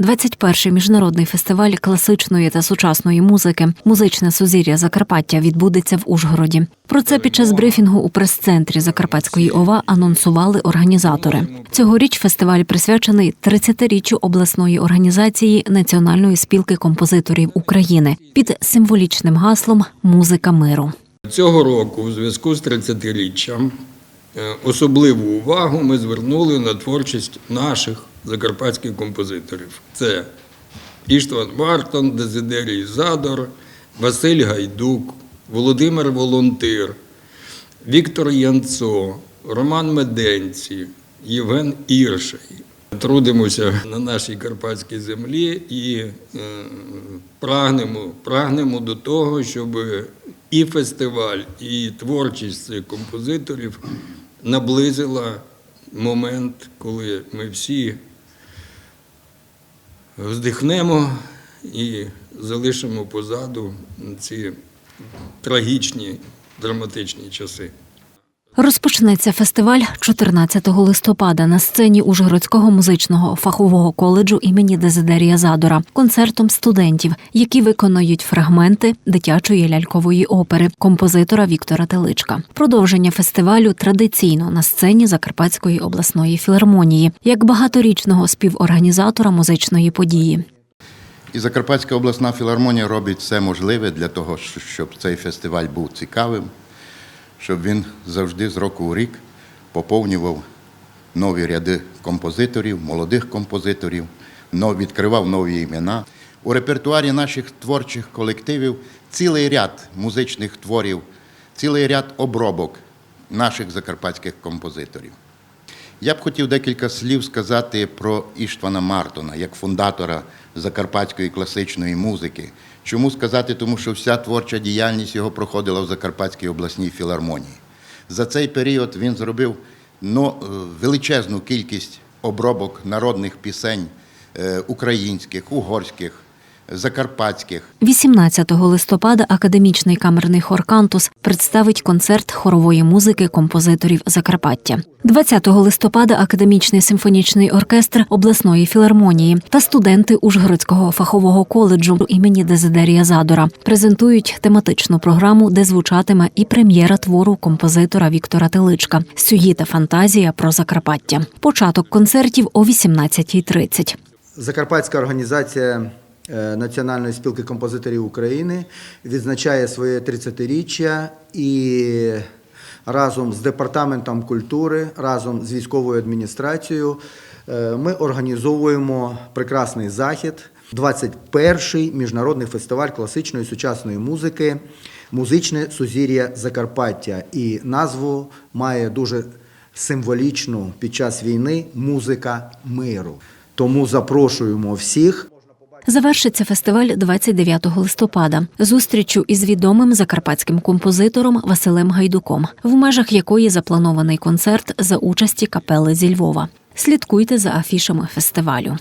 21-й міжнародний фестиваль класичної та сучасної музики Музичне сузір'я Закарпаття відбудеться в Ужгороді. Про це під час брифінгу у прес-центрі Закарпатської ОВА анонсували організатори. Цьогоріч фестиваль присвячений 30-річчю обласної організації Національної спілки композиторів України під символічним гаслом Музика миру. Цього року, у зв'язку з 30-річчям, е, особливу увагу ми звернули на творчість наших закарпатських композиторів. Це Іштван Мартон, Дезидерій Задор, Василь Гайдук, Володимир Волонтир, Віктор Янцо, Роман Меденці, Євген Ірший. Трудимося на нашій карпатській землі і е, прагнемо, прагнемо до того, щоб і фестиваль, і творчість цих композиторів наблизила момент, коли ми всі вздихнемо і залишимо позаду ці трагічні, драматичні часи. Розпочнеться фестиваль 14 листопада на сцені Ужгородського музичного фахового коледжу імені Дезидерія Задора концертом студентів, які виконують фрагменти дитячої лялькової опери композитора Віктора Теличка. Продовження фестивалю традиційно на сцені Закарпатської обласної філармонії як багаторічного співорганізатора музичної події. І Закарпатська обласна філармонія робить все можливе для того, щоб цей фестиваль був цікавим, щоб він завжди з року у рік поповнював нові ряди композиторів, молодих композиторів, відкривав нові імена. У репертуарі наших творчих колективів цілий ряд музичних творів, цілий ряд обробок наших закарпатських композиторів. Я б хотів декілька слів сказати про Іштвана Мартона як фундатора закарпатської класичної музики. Чому сказати? Тому що вся творча діяльність його проходила в Закарпатській обласній філармонії. За цей період він зробив ну, е, величезну кількість обробок народних пісень е, українських, угорських, закарпатських. 18 листопада академічний камерний хор Кантус представить концерт хорової музики композиторів Закарпаття. 20 листопада академічний симфонічний оркестр обласної філармонії та студенти Ужгородського фахового коледжу імені Дезидерія Задора презентують тематичну програму, де звучатиме і прем'єра твору композитора Віктора Теличка Сюїта фантазія про Закарпаття. Початок концертів о 18.30. Закарпатська організація Національної спілки композиторів України відзначає своє 30-річчя і разом з департаментом культури, разом з військовою адміністрацією е, ми організовуємо прекрасний захід. 21-й міжнародний фестиваль класичної сучасної музики Музичне сузір'я Закарпаття. І назву має дуже символічну під час війни музика миру. Тому запрошуємо всіх. Завершиться фестиваль 29 листопада зустрічю із відомим закарпатським композитором Василем Гайдуком, в межах якої запланований концерт за участі капели зі Львова. Слідкуйте за афішами фестивалю.